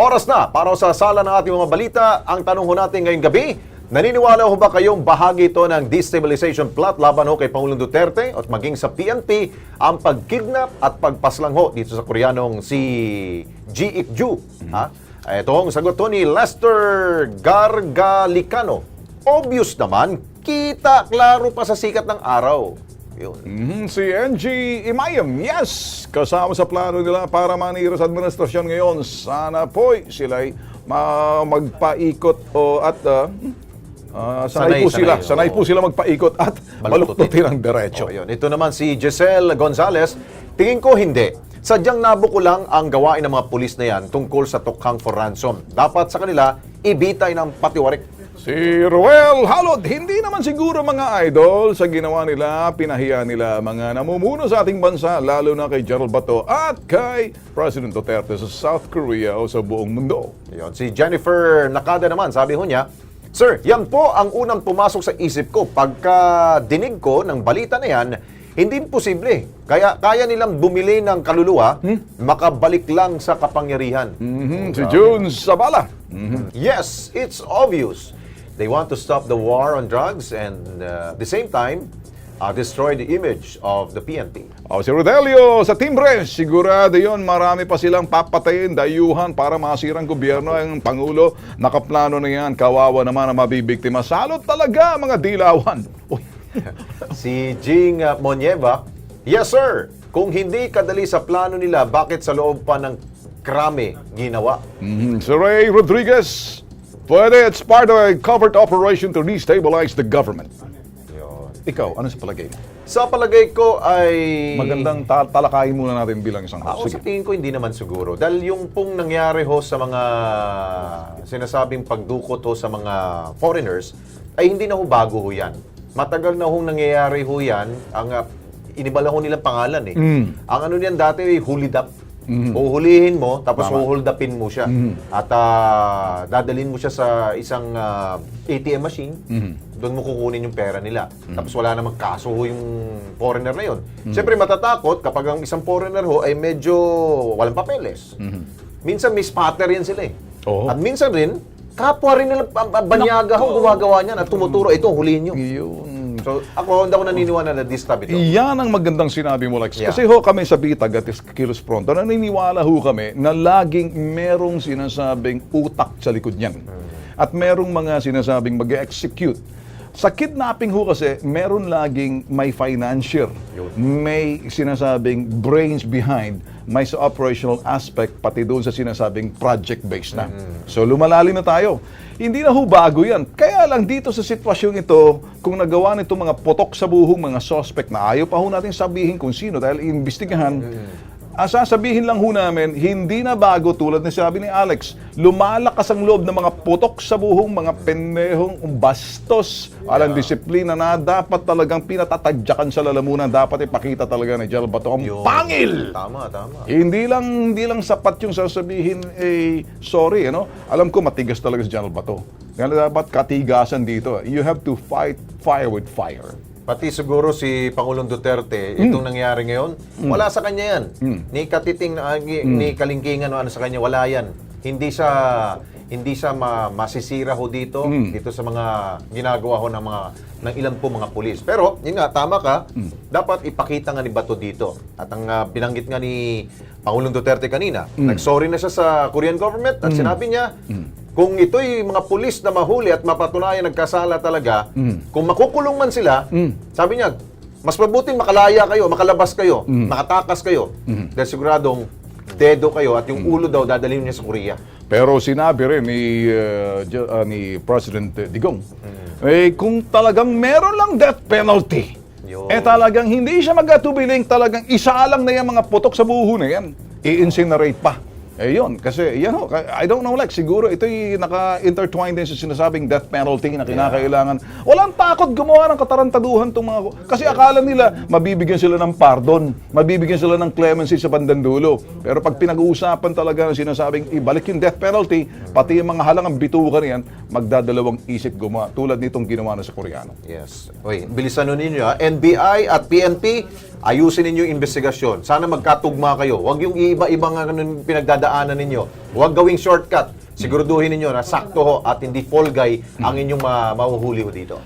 Oras na para sa sala ng ating mga balita. Ang tanong ho natin ngayong gabi, naniniwala ho ba kayong bahagi ito ng destabilization plot laban ho kay Pangulong Duterte at maging sa PNP ang pagkidnap at pagpaslang ho dito sa Koreanong si Ji Ik-ju? Ha? Ito ang sagot ho ni Lester Gargalicano. Obvious naman, kita klaro pa sa sikat ng araw. Yun. Mhm, si NG Imayam, yes! Kasama sa plano nila para manira sa administrasyon ngayon. Sana po'y sila'y ma- magpaikot o at ah, ah, Sanay, sanay, po sila. sanay, oo. po sila magpaikot at baluktutin ang diretso. Oh, yun. Ito naman si Giselle Gonzalez. Tingin ko hindi. Sadyang nabuko lang ang gawain ng mga pulis na yan tungkol sa tukhang for ransom. Dapat sa kanila, ibitay ng patiwarik. Si Ruel Halod, hindi naman siguro mga idol sa ginawa nila, pinahiya nila mga namumuno sa ating bansa, lalo na kay Gerald Bato at kay President Duterte sa South Korea o sa buong mundo. Yun. Si Jennifer Nakada naman, sabi ho niya, Sir, yan po ang unang pumasok sa isip ko. Pagka dinig ko ng balita na yan, hindi posible. Kaya kaya nilang bumili ng kaluluwa, makabalik lang sa kapangyarihan. Mhm, Si June Sabala. Mhm. Yes, it's obvious. They want to stop the war on drugs and uh, at the same time, uh, destroy the image of the PNP. O si Rodelio sa Timbre, sigurado yon marami pa silang papatayin, dayuhan para masirang gobyerno ang Pangulo. Nakaplano na yan, kawawa naman ang mabibiktima. Salot talaga mga dilawan. Uy, Si Jing uh, Monieva, Yes sir, kung hindi kadali sa plano nila, bakit sa loob pa ng krame ginawa? Mhm, Si Ray Rodriguez, pwede it's part of a covert operation to destabilize the government. Yun. Ikaw, ano sa palagay mo? Sa palagay ko ay... Magandang ta- talakayin muna natin bilang isang Ako host. sa tingin ko hindi naman siguro. Dahil yung pong nangyari ho sa mga sinasabing pagdukot ho sa mga foreigners, ay hindi na ho bago ho yan. Matagal na hong nangyayari ho yan. Ang uh, inibala ho nilang pangalan eh. Mm. Ang ano niyan dati ay hulid up. Uhulihin mo, tapos hold upin mo siya. At ah, dadalhin mo siya sa isang ah, ATM machine. Doon mo kukunin yung pera nila. Tapos wala namang kaso ho yung foreigner na yun. Siyempre matatakot kapag ang isang foreigner ho ay medyo walang papeles. Minsan may spatter yan sila eh. Oo. At minsan rin, kapwa rin nila ah, ah, banyaga ho gumagawa niyan at tumuturo, ito, hulihin nyo. Yun. So ako, hindi ako naniniwala na this time ito. Yan ang magandang sinabi mo, Lex. Yeah. Kasi ho kami sa Bitag at Kilos Pronto, naniniwala ho kami na laging merong sinasabing utak sa likod niyan. At merong mga sinasabing mag execute Sa kidnapping ho kasi, meron laging may financier, may sinasabing brains behind, may sa operational aspect, pati doon sa sinasabing project-based na. So lumalalim na tayo. Hindi na ho bago yan. Kaya lang dito sa sitwasyong ito, kung nagawa nito mga potok sa buhong mga suspect na ayaw pa ho natin sabihin kung sino dahil iimbestigahan, ang sasabihin lang ho namin, hindi na bago tulad ng sabi ni Alex, lumalakas ang loob ng mga putok sa buhong, mga pendehong bastos, walang disiplina na dapat talagang pinatatadyakan sa lalamunan, dapat ipakita talaga ni Gerald Bato ang Yun. pangil! Tama, tama. Hindi lang hindi lang sapat yung sasabihin eh sorry ano. Alam ko matigas talaga si General Bato. Kaya dapat katigasan dito. You have to fight fire with fire. Pati siguro si Pangulong Duterte, itong nangyari ngayon, wala sa kanya yan. Ni katiting, na- ni, ni kalingkingan o ano sa kanya, wala yan. Hindi siya hindi siya ma- masisira ho dito dito sa mga ginagawa ho ng mga ng ilan po mga pulis. Pero yun nga tama ka, dapat ipakita nga ni Bato dito. At ang ah, binanggit nga ni Pangulong Duterte kanina, nagsorry na siya sa Korean government at sinabi niya kung ito'y mga pulis na mahuli at mapatunayan nagkasala talaga, kung makukulong man sila, sabi niya, mas mabuting makalaya kayo, makalabas kayo, makatakas kayo. Dahil siguradong dedo kayo at yung ulo daw dadalhin niya sa Korea. Pero sinabi rin ni uh, uh, ni President Digong, eh kung talagang meron lang death penalty, Yun. eh talagang hindi siya magatubiling, talagang isalang na yan mga putok sa buho na yan, i-incinerate pa. Eh yun, kasi yan ho, I don't know like, siguro ito'y naka-intertwined din sa sinasabing death penalty na kinakailangan. Walang takot gumawa ng katarantaduhan itong mga, kasi akala nila mabibigyan sila ng pardon, mabibigyan sila ng clemency sa bandandulo. Pero pag pinag-uusapan talaga ng sinasabing ibalik yung death penalty, pati yung mga halangang bitukan yan, magdadalawang isip gumawa, tulad nitong ginawa na sa Koreano. Yes. Uy, bilisan nun ninyo ha. NBI at PNP, ayusin ninyo yung investigasyon. Sana magkatugma kayo. Huwag yung iba-ibang ano, pinagdadaanan ninyo. Huwag gawing shortcut. Siguraduhin ninyo na sakto ho at hindi fall guy ang inyong ma- mahuhuli ho dito.